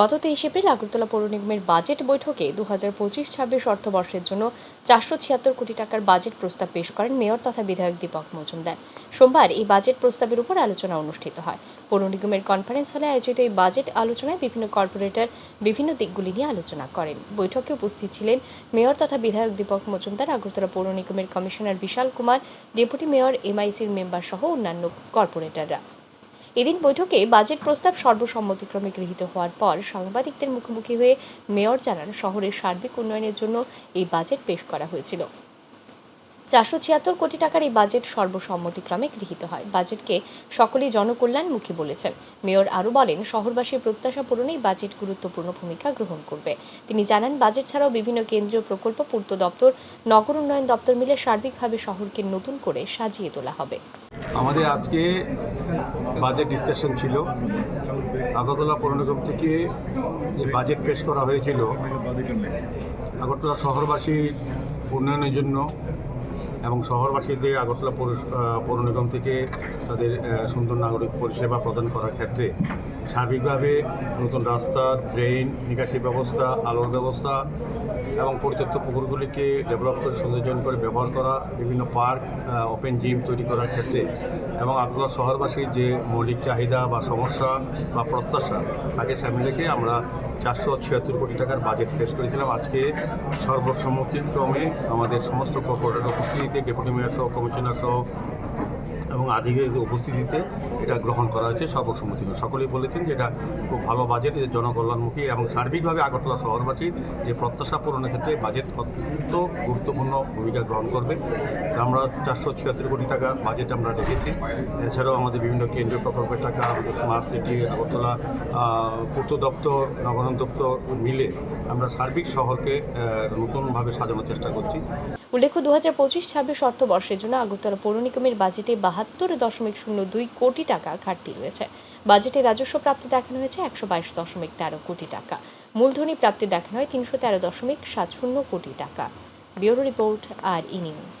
গত তেইশ এপ্রিল আগরতলা পৌর নিগমের বাজেট বৈঠকে দু হাজার পঁচিশ ছাব্বিশ অর্থবর্ষের জন্য চারশো ছিয়াত্তর কোটি টাকার বাজেট প্রস্তাব পেশ করেন মেয়র তথা বিধায়ক দীপক মজুমদার। সোমবার এই বাজেট প্রস্তাবের উপর আলোচনা অনুষ্ঠিত হয়। পৌর নিগমের কনফারেন্স হলে আয়োজিত এই বাজেট আলোচনায় বিভিন্ন কর্পোরেটর বিভিন্ন দিকগুলি নিয়ে আলোচনা করেন। বৈঠকে উপস্থিত ছিলেন মেয়র তথা বিধায়ক দীপক মজুমদার, আগরতলা পৌর নিগমের commissioner Bishal Kumar, deputy mayor এমআইসির member সহ অন্যান্য কর্পোরেটররা। এদিন বৈঠকে বাজেট প্রস্তাব সর্বসম্মতিক্রমে গৃহীত হওয়ার পর সাংবাদিকদের মুখোমুখি হয়ে মেয়র জানান, শহরের সার্বিক উন্নয়নের জন্য এই বাজেট পেশ করা হয়েছিল। চারশো ছিয়াত্তর কোটি টাকার এই বাজেট সর্বসম্মতিক্রমে গৃহীত হয়। বাজেটকে সকলেই জনকল্যাণমুখী বলেছেন। মেয়র আরও বলেন, শহরবাসীর প্রত্যাশা পূরণে এই বাজেট গুরুত্বপূর্ণ ভূমিকা গ্রহণ করবে। তিনি জানান, বাজেট ছাড়াও বিভিন্ন কেন্দ্রীয় প্রকল্প, পূর্ত দপ্তর, নগর উন্নয়ন দপ্তর মিলে সার্বিকভাবে শহরকে নতুন করে সাজিয়ে তোলা হবে। আমাদের আজকে বাজেট ডিসকাশন ছিল। আগরতলা পৌর নিগম থেকে যে বাজেট পেশ করা হয়েছিল, আগরতলা শহরবাসীর উন্নয়নের জন্য এবং শহরবাসীদের আগরতলা পৌর নিগম থেকে তাদের সুন্দর নাগরিক পরিষেবা প্রদান করার ক্ষেত্রে সার্বিকভাবে নতুন রাস্তা, ড্রেন, নিকাশি ব্যবস্থা, আলোর ব্যবস্থা এবং পরিত্যক্ত পুকুরগুলিকে ডেভেলপ করে সৌন্দর্যায়ন করে, ব্যবহার করা, বিভিন্ন পার্ক ওপেন জিম তৈরি করার ক্ষেত্রে এবং আগরতলা শহরবাসীর যে মৌলিক চাহিদা বা সমস্যা বা প্রত্যাশা, তাকে সামনে রেখে আমরা চারশো ছিয়াত্তর কোটি টাকার বাজেট পেশ করেছিলাম। আজকে সর্বসম্মতিক্রমে আমাদের সমস্ত কর্পোরেটর উপস্থিতিতে ডেপুটি মেয়র সহ কমিশনার সহ এবং আধিকারিক উপস্থিতিতে এটা গ্রহণ করা হয়েছে, সর্বসম্মতি সকলেই বলেছেন যে এটা খুব ভালো বাজেট এটা জনকল্যাণমুখী এবং সার্বিকভাবে আগরতলা শহরবাসীর যে প্রত্যাশা পূরণের ক্ষেত্রে বাজেট অত্যন্ত গুরুত্বপূর্ণ ভূমিকা গ্রহণ করবে। আমরা চারশো ছিয়াত্তর কোটি টাকা বাজেট আমরা রেখেছি। এছাড়াও আমাদের বিভিন্ন কেন্দ্রীয় প্রকল্পের টাকা, আমাদের স্মার্ট সিটি আগরতলা পূর্ত দপ্তর, নগরায়ণ দপ্তর মিলে আমরা সার্বিক শহরকে নতুনভাবে সাজানোর চেষ্টা করছি। উল্লেখ্য দু হাজার পঁচিশ ছাব্বিশ অর্থবর্ষের জন্য আগরতলা পৌর নিগমের বাজেটে বাহাত্তর দশমিক শূন্য দুই কোটি টাকা ঘাটতি রয়েছে। বাজেটে রাজস্ব প্রাপ্তি দেখানো হয়েছে একশো বাইশ দশমিক তেরো কোটি টাকা। মূলধনী প্রাপ্তি দেখানো হয় তিনশো তেরো দশমিক সাত শূন্য কোটি টাকা। ব্যুরো রিপোর্ট, আর ই নিউজ।